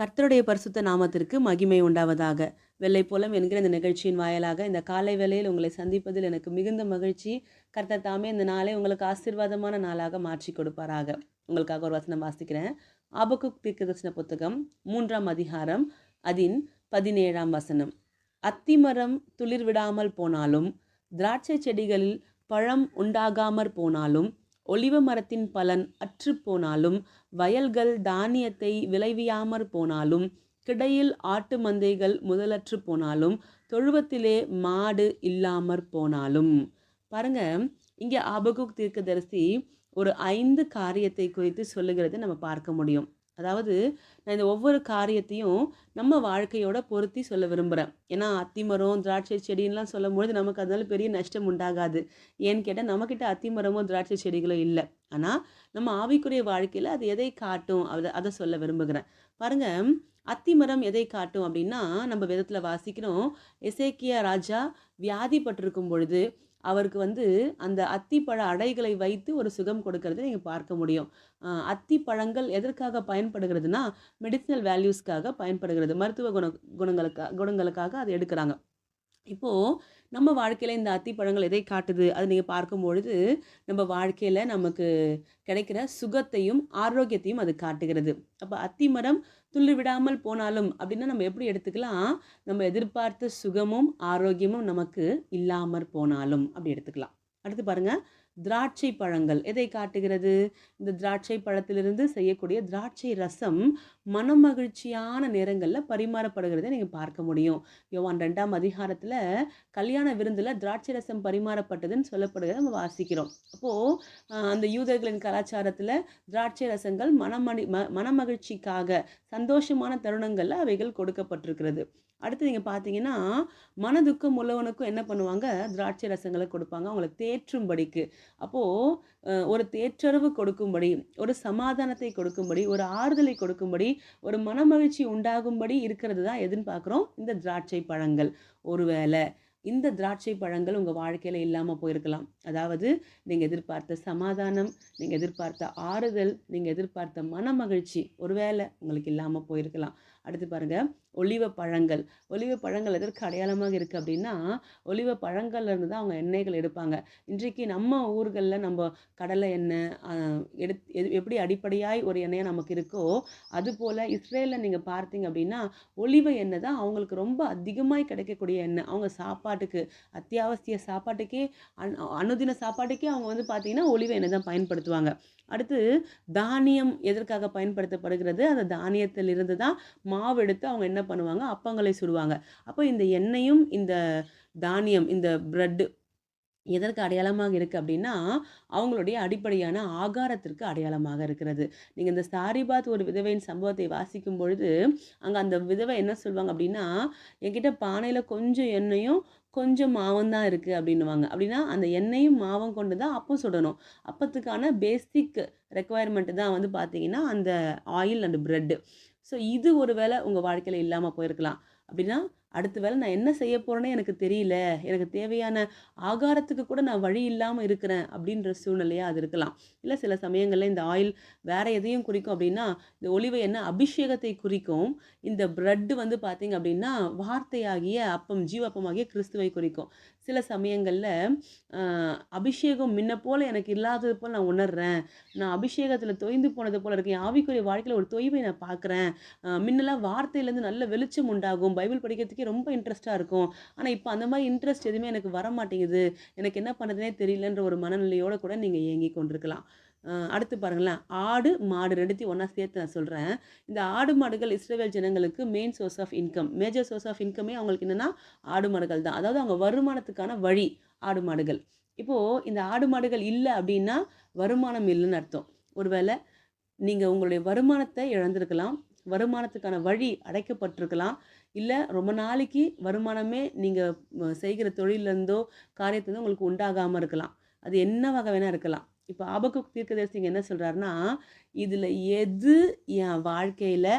கர்த்தருடைய பரிசுத்த நாமத்திற்கு மகிமை உண்டாவதாக. வெள்ளை போலம் என்கிற இந்த நிகழ்ச்சியின் வாயிலாக இந்த காலை வேளையில் உங்களை சந்திப்பதில் எனக்கு மிகுந்த மகிழ்ச்சி. கர்த்தர் தாமே இந்த நாளை உங்களுக்கு ஆசீர்வாதமான நாளாக மாற்றி கொடுப்பாராக. உங்களுக்காக ஒரு வசனம் வாசிக்கிறேன். ஆபகுக் தீர்க்கதர்சன புத்தகம் மூன்றாம் அதிகாரம் அதின் பதினேழாம் வசனம். அத்திமரம் துளிர் விடாமல் போனாலும் திராட்சை செடிகளில் பழம் உண்டாகாமற் போனாலும் ஒலிவ மரத்தின் பலன் அற்று போனாலும் வயல்கள் தானியத்தை விளைவியாமற் போனாலும் கிடையில் ஆட்டு மந்தைகள் முதலற்று போனாலும் தொழுவத்திலே மாடு இல்லாமற் போனாலும். பாருங்க இங்கே ஆபகுக் தீர்க்கதரிசி ஒரு ஐந்து காரியத்தை குறித்து சொல்லுகிறது நம்ம பார்க்க முடியும். அதாவது நான் இந்த ஒவ்வொரு காரியத்தையும் நம்ம வாழ்க்கையோட பொருத்தி சொல்ல விரும்புகிறேன் ஏன்னா அத்திமரம் திராட்சை செடின்லாம் சொல்லும் பொழுது நமக்கு அதனால பெரிய நஷ்டம் உண்டாகாது. ஏன்னு கேட்டால் நம்மக்கிட்ட அத்திமரமோ திராட்சை செடிகளோ இல்லை. ஆனால் நம்ம ஆவிக்குரிய வாழ்க்கையில் அது எதை காட்டும்? அதை அதை சொல்ல விரும்புகிறேன். பாருங்கள் அத்திமரம் எதை காட்டும் அப்படின்னா நம்ம விதத்தில் வாசிக்கிறோம் எசேக்கியா ராஜா வியாதிப்பட்டிருக்கும் பொழுது அவருக்கு வந்து அந்த அத்திப்பழ அடைகளை வைத்து ஒரு சுகம் கொடுக்கறதை நீங்கள் பார்க்க முடியும். அத்தி பழங்கள் எதற்காக பயன்படுகிறதுனா மெடிசினல் வேல்யூஸ்க்காக பயன்படுகிறது. மருத்துவ குண குணங்களுக்காக குணங்களுக்காக அதை எடுக்கிறாங்க. இப்போது நம்ம வாழ்க்கையில் இந்த அத்தி பழங்கள் எதை காட்டுது? அதை நீங்கள் பார்க்கும் பொழுது நம்ம வாழ்க்கையில் நமக்கு கிடைக்கிற சுகத்தையும் ஆரோக்கியத்தையும் அது காட்டுகிறது. அப்போ அத்தி மரம் துள்ளி விடாமல் போனாலும் அப்படின்னா நம்ம எப்படி எடுத்துக்கலாம்? நம்ம எதிர்பார்த்த சுகமும் ஆரோக்கியமும் நமக்கு இல்லாமற் போனாலும் அப்படி எடுத்துக்கலாம். அடுத்து பாருங்க. திராட்சை பழங்கள். எதை காட்டுகிறது? இந்த திராட்சை பழத்திலிருந்து செய்யக்கூடிய திராட்சை ரசம் மனமகிழ்ச்சியான நேரங்களில் பரிமாறப்படுகிறதை நீங்கள் பார்க்க முடியும். யோவான் ரெண்டாம் அதிகாரத்தில் கல்யாண விருந்தில் திராட்சை ரசம் பரிமாறப்பட்டதுன்னு சொல்லப்படுகிறத நம்ம வாசிக்கிறோம். அப்போது அந்த யூதர்களின் கலாச்சாரத்தில் திராட்சை ரசங்கள் மனமணி ம மனமகிழ்ச்சிக்காக சந்தோஷமான தருணங்களில் அவைகள் கொடுக்கப்பட்டிருக்கிறது. அடுத்து நீங்கள் பார்த்தீங்கன்னா மனதுக்கம் உள்ளவனுக்கும் என்ன பண்ணுவாங்க? திராட்சை ரசங்களை கொடுப்பாங்க. அவங்கள தேற்றும்படிக்கு. அப்போது ஒரு தேற்றரவு கொடுக்கும்படி ஒரு சமாதானத்தை கொடுக்கும்படி ஒரு ஆறுதலை கொடுக்கும்படி ஒரு மனமகிழ்ச்சி உண்டாகும்படி இருக்கிறது தான் எதுன்னு பார்க்குறோம் இந்த திராட்சை பழங்கள். ஒருவேளை இந்த திராட்சை பழங்கள் உங்கள் வாழ்க்கையில் இல்லாமல் போயிருக்கலாம். அதாவது நீங்கள் எதிர்பார்த்த சமாதானம் நீங்கள் எதிர்பார்த்த ஆறுதல் நீங்கள் எதிர்பார்த்த மனமகிழ்ச்சி ஒருவேளை உங்களுக்கு இல்லாமல் போயிருக்கலாம். அடுத்து பாருங்கள் ஒலிவ பழங்கள் ஒலிவ பழங்கள் எதற்கு அடையாளமாக இருக்குது அப்படின்னா ஒலிவ பழங்கள்லேருந்து தான் அவங்க எண்ணெய்கள் எடுப்பாங்க. இன்றைக்கு நம்ம ஊர்களில் நம்ம கடலை எண்ணெய் எடுத்து எது எப்படி அடிப்படையாய் ஒரு எண்ணெயாக நமக்கு இருக்கோ அதுபோல் இஸ்ரேலில் நீங்கள் பார்த்தீங்க அப்படின்னா ஒலிவ எண்ணெய் தான் அவங்களுக்கு ரொம்ப அதிகமாக கிடைக்கக்கூடிய எண்ணெய். அவங்க சாப்பாட்டுக்கு அத்தியாவசிய சாப்பாட்டுக்கே அன் அனுதின சாப்பாட்டுக்கே அவங்க வந்து பார்த்தீங்கன்னா ஒலிவ எண்ணெய் தான் பயன்படுத்துவாங்க. அடுத்து தானியம் எதற்காக பயன்படுத்தப்படுகிறது? அந்த தானியத்தில் இருந்து தான் மாவு எடுத்து அவங்க என்ன பண்ணுவாங்க? அப்பங்களை சுடுவாங்க. அப்போ இந்த எண்ணெயும் இந்த தானியம் இந்த ப்ரெட்டு எதற்கு அடையாளமாக இருக்குது அப்படின்னா அவங்களுடைய அடிப்படையான ஆகாரத்திற்கு அடையாளமாக இருக்கிறது. நீங்கள் இந்த சாரிபாத் ஒரு விதவையின் சம்பவத்தை வாசிக்கும் பொழுது அங்கே அந்த விதவை என்ன சொல்லுவாங்க அப்படின்னா என்கிட்ட பானையில் கொஞ்சம் எண்ணெயும் கொஞ்சம் மாவும் தான் இருக்குது அப்படின்னுவாங்க. அப்படின்னா அந்த எண்ணெயும் மாவும் கொண்டு தான் அப்பம் சுடணும். அப்பத்துக்கான பேசிக் ரெக்குவயர்மெண்ட்டு தான் வந்து பார்த்தீங்கன்னா அந்த ஆயில் அண்ட் ப்ரெட்டு ஸோ இது ஒரு வேளை உங்கள் வாழ்க்கையில் இல்லாமல் போயிருக்கலாம். அப்படின்னா அடுத்த வேலை நான் என்ன செய்ய போகிறேன்னே எனக்கு தெரியல. எனக்கு தேவையான ஆகாரத்துக்கு கூட நான் வழி இல்லாமல் இருக்கிறேன் அப்படின்ற சூழ்நிலையாக அது இருக்கலாம். இல்லை சில சமயங்களில் இந்த ஆயில் வேறு எதையும் குறிக்கும் அப்படின்னா இந்த ஒளிவை என்ன அபிஷேகத்தை குறிக்கும். இந்த ப்ரெட்டு வந்து பார்த்திங்க அப்படின்னா வார்த்தையாகிய அப்பம் ஜீவப்பமாகிய கிறிஸ்துவை குறிக்கும். சில சமயங்களில் அபிஷேகம் முன்ன போல் எனக்கு இல்லாதது போல் நான் உணர்றேன். நான் அபிஷேகத்தில் தொய்ந்து போனது போல் இருக்கேன் ஆவிக்குரிய வாழ்க்கையில் ஒரு தொய்வை நான் பார்க்குறேன் முன்னெல்லாம் வார்த்தையிலேருந்து நல்ல வெளிச்சம் உண்டாகும். பைபிள் படிக்கிறதுக்கு ரொம்ப இன்ட்ரெஸ்ட்டாக இருக்கும். ஆனால் இப்போ அந்த மாதிரி இன்ட்ரெஸ்ட் எதுவுமே எனக்கு வர மாட்டேங்குது எனக்கு என்ன பண்ணுறதுனே தெரியலன்ற ஒரு மனநிலையோடு கூட நீங்கள் இயங்கி கொண்டிருக்கலாம். அடுத்து பாருங்களேன். ஆடு மாடு ரெண்டுத்தையும் ஒன்றா சேர்த்து நான் சொல்கிறேன் இந்த ஆடு மாடுகள் இஸ்ரேல் ஜனங்களுக்கு main source of income major source of இன்கமே அவங்களுக்கு என்னென்னா ஆடு மாடுகள் தான். அதாவது அவங்க வருமானத்துக்கான வழி ஆடு மாடுகள். இப்போது இந்த ஆடு மாடுகள் இல்லை அப்படின்னா வருமானம் இல்லைன்னு அர்த்தம். ஒருவேளை நீங்கள் உங்களுடைய வருமானத்தை இழந்திருக்கலாம். வருமானத்துக்கான வழி அடைக்கப்பட்டிருக்கலாம். இல்லை ரொம்ப நாளைக்கு வருமானமே நீங்கள் செய்கிற தொழிலேருந்தோ காரியத்துலேருந்தோ உங்களுக்கு உண்டாகாமல் இருக்கலாம். அது என்ன வகை வேணால் இருக்கலாம். இப்போ ஆபக்கு தீர்க்கதரிசிங்க என்ன சொல்கிறாருன்னா இதில் எது என் வாழ்க்கையில்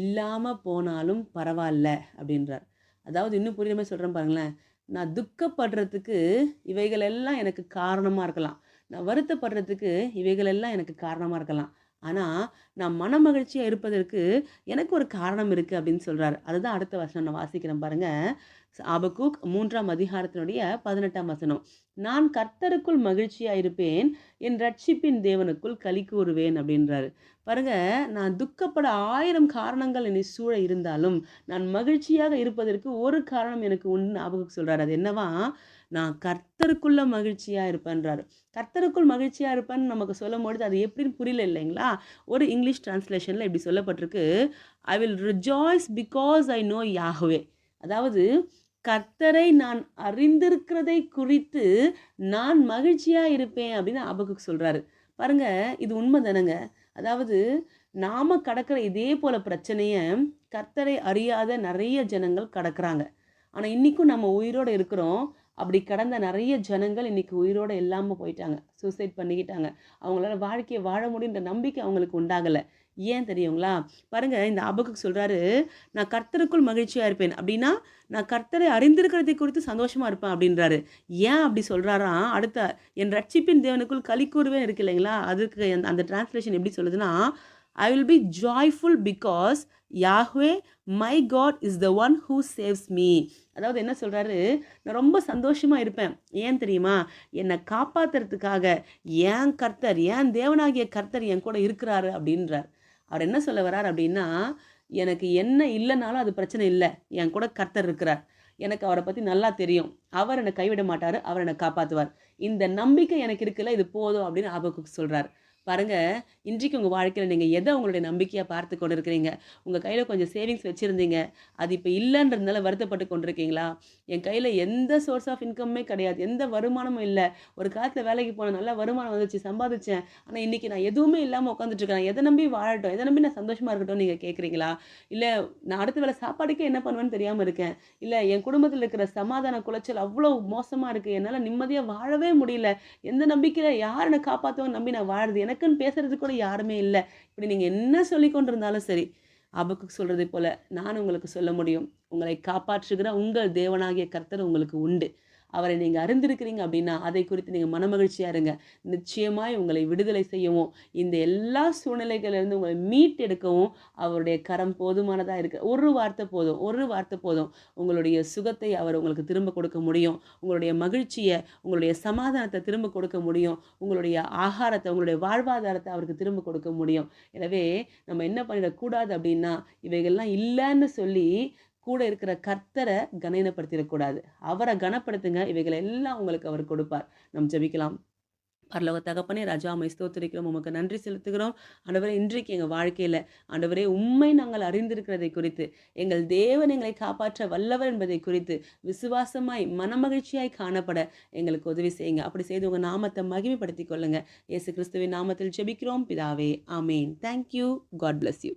இல்லாமல் போனாலும் பரவாயில்ல அப்படின்றார். அதாவது இன்னும் புரியாமல் சொல்கிறேன் பாருங்களேன். நான் துக்கப்படுறதுக்கு இவைகளெல்லாம் எனக்கு காரணமாக இருக்கலாம். நான் வருத்தப்படுறதுக்கு இவைகளெல்லாம் எனக்கு காரணமாக இருக்கலாம். ஆனால் நான் மனமகிழ்ச்சியாக இருப்பதற்கு எனக்கு ஒரு காரணம் இருக்குது அப்படின்னு சொல்கிறார் அதுதான் அடுத்த வசனம். நான் வாசிக்கிறேன் பாருங்கள் ஆபக்கூக் மூன்றாம் அதிகாரத்தினுடைய பதினெட்டாம் வசனம். நான் கர்த்தருக்குள் மகிழ்ச்சியாக இருப்பேன் என் ரட்சிப்பின் தேவனுக்குள் களி கூறுவேன் அப்படின்றாரு. பாருங்க நான் துக்கப்பட ஆயிரம் காரணங்கள் என்னை சூழ இருந்தாலும் நான் மகிழ்ச்சியாக இருப்பதற்கு ஒரு காரணம் எனக்கு உண்டு. அபகுக் சொல்கிறார் அது என்னவா? நான் கர்த்தருக்குள்ள மகிழ்ச்சியாக இருப்பேன்றாரு. கர்த்தருக்குள் மகிழ்ச்சியாக இருப்பேன்னு நமக்கு சொல்லும் பொழுது அது எப்படின்னு புரியல இல்லைங்களா? ஒரு இங்கிலீஷ் டிரான்ஸ்லேஷனில் இப்படி சொல்லப்பட்டிருக்கு. I will rejoice because I know Yahweh அதாவது கர்த்தரை நான் அறிந்திருக்கிறதை குறித்து நான் மகிழ்ச்சியாக இருப்பேன் அப்படின்னு அபகுக்கு சொல்கிறாரு பாருங்க இது உண்மை தானங்க. அதாவது நாம் கடக்கிற இதே போல் பிரச்சனையை கர்த்தரை அறியாத நிறைய ஜனங்கள் கடக்கிறாங்க. ஆனால் இன்றைக்கும் நம்ம உயிரோடு இருக்கிறோம். அப்படி கடந்த நிறைய ஜனங்கள் இன்றைக்கி உயிரோடு இல்லாமல் போயிட்டாங்க. சூசைட் பண்ணிக்கிட்டாங்க. அவங்களால வாழ்க்கையை வாழ முடியுன்ற நம்பிக்கை அவங்களுக்கு உண்டாகலை. ஏன் தெரியுங்களா? பாருங்க இந்த அபுக்கு சொல்கிறாரு நான் கர்த்தருக்குள் மகிழ்ச்சியாக இருப்பேன். அப்படின்னா நான் கர்த்தரை அறிந்திருக்கிறதை குறித்து சந்தோஷமாக இருப்பேன் அப்படின்றாரு. ஏன் அப்படி சொல்கிறாராம் அடுத்த என் ரட்சிப்பின் தேவனுக்குள் கலிக்கூறுவே இருக்கு இல்லைங்களா? அதுக்கு அந்த- அந்த டிரான்ஸ்லேஷன் எப்படி சொல்லுதுன்னா I will be joyful because Yahweh my God is the one who saves me அதாவது என்ன சொல்கிறாரு நான் ரொம்ப சந்தோஷமாக இருப்பேன். ஏன் தெரியுமா? என்னை காப்பாத்துறதுக்காக ஏன் கர்த்தர் ஏன் தேவனாகிய கர்த்தர் என் கூட இருக்கிறாரு அப்படின்றார். அவர் என்ன சொல்ல வர்றார் அப்படின்னா எனக்கு என்ன இல்லைனாலும் அது பிரச்சனை இல்லை. என் கூட கர்த்தர் இருக்கிறார். எனக்கு அவரை பற்றி நல்லா தெரியும். அவர் என்னை கைவிட மாட்டார். அவர் என்னை காப்பாற்றுவார் இந்த நம்பிக்கை எனக்கு இருக்குல்ல இது போதும் அப்படின்னு ஆபக்கு சொல்கிறார் பாருங்கள் இன்றைக்கு உங்கள் வாழ்க்கையில் நீங்கள் எதை உங்களுடைய நம்பிக்கையாக பார்த்து கொண்டு இருக்கிறீங்க உங்கள் கையில் கொஞ்சம் சேவிங்ஸ் வச்சுருந்தீங்க. அது இப்போ இல்லைன்றதுனால வருத்தப்பட்டு கொண்டிருக்கீங்களா? என் கையில் எந்த சோர்ஸ் ஆஃப் இன்கம்மே கிடையாது. எந்த வருமானமும் இல்லை. ஒரு காலத்தில் வேலைக்கு போனேன் நல்ல வருமானம் வந்துச்சு சம்பாதிச்சேன். ஆனால் இன்றைக்கி நான் எதுவுமே இல்லாமல் உட்காந்துட்ருக்கேன் எதை நம்பி வாழட்டும் எதை நம்பி நான் சந்தோஷமாக இருக்கட்டும் நீங்கள் கேட்குறீங்களா? இல்லை நான் அடுத்த வேலை சாப்பாடுக்கே என்ன பண்ணுவேன்னு தெரியாமல் இருக்கேன். இல்லை என் குடும்பத்தில் இருக்கிற சமாதான குலைச்சல் அவ்வளோ மோசமாக இருக்குது என்னால் நிம்மதியாக வாழவே முடியல. எந்த நம்பிக்கையில் யார் என்னை காப்பாற்றுவோன்னு நம்பி நான் வாழுது எனக்குன்னு பேசுறது கூட யாருமே இல்லை. இப்படி நீங்கள் என்ன சொல்லி கொண்டிருந்தாலும் சரி அபக்கு சொல்கிறதை போல நான் உங்களுக்கு சொல்ல முடியும். உங்களை காப்பாற்றுகிற உங்கள் தேவனாகிய கர்த்தர் உங்களுக்கு உண்டு. அவரை நீங்கள் அறிந்திருக்கிறீங்க அப்படின்னா அதை குறித்து நீங்கள் மனமகிழ்ச்சியாக இருங்க. நிச்சயமாய் உங்களை விடுதலை செய்யவும் இந்த எல்லா சூழ்நிலைகளிலிருந்து உங்களை மீட்டெடுக்கவும் அவருடைய கரம் போதுமானதாக இருக்கு. ஒரு வார்த்தை போதும் ஒரு வார்த்தை போதும். உங்களுடைய சுகத்தை அவர் உங்களுக்கு திரும்ப கொடுக்க முடியும். உங்களுடைய மகிழ்ச்சியை உங்களுடைய சமாதானத்தை திரும்ப கொடுக்க முடியும். உங்களுடைய ஆகாரத்தை உங்களுடைய வாழ்வாதாரத்தை அவருக்கு திரும்ப கொடுக்க முடியும். எனவே நம்ம என்ன பண்ணிடக்கூடாது அப்படின்னா இவைகள்லாம் இல்லைன்னு சொல்லி கூட இருக்கிற கர்த்தரை கனீனப்படுத்திடக்கூடாது அவரை கனப்படுத்துங்க. இவைகளை எல்லாம் உங்களுக்கு அவர் கொடுப்பார். நம் ஜெபிக்கலாம். பரலோக தகப்பனே ராஜா அம்மை ஸ்தோத்திரிக்கிறோம். உமக்கு நன்றி செலுத்துகிறோம். ஆண்டவரே இன்றைக்கு எங்கள் வாழ்க்கையில் ஆண்டவரே உண்மை நாங்கள் அறிந்திருக்கிறதை குறித்து எங்கள் தேவன் எங்களை காப்பாற்ற வல்லவர் என்பதை குறித்து விசுவாசமாய் மனமகிழ்ச்சியாய் காணப்பட எங்களுக்கு உதவி செய்யுங்க. அப்படி செய்து உங்கள் நாமத்தை மகிமைப்படுத்திக் கொள்ளுங்க. இயேசு கிறிஸ்துவின் நாமத்தில் ஜெபிக்கிறோம். பிதாவே ஆமேன். Thank you God bless you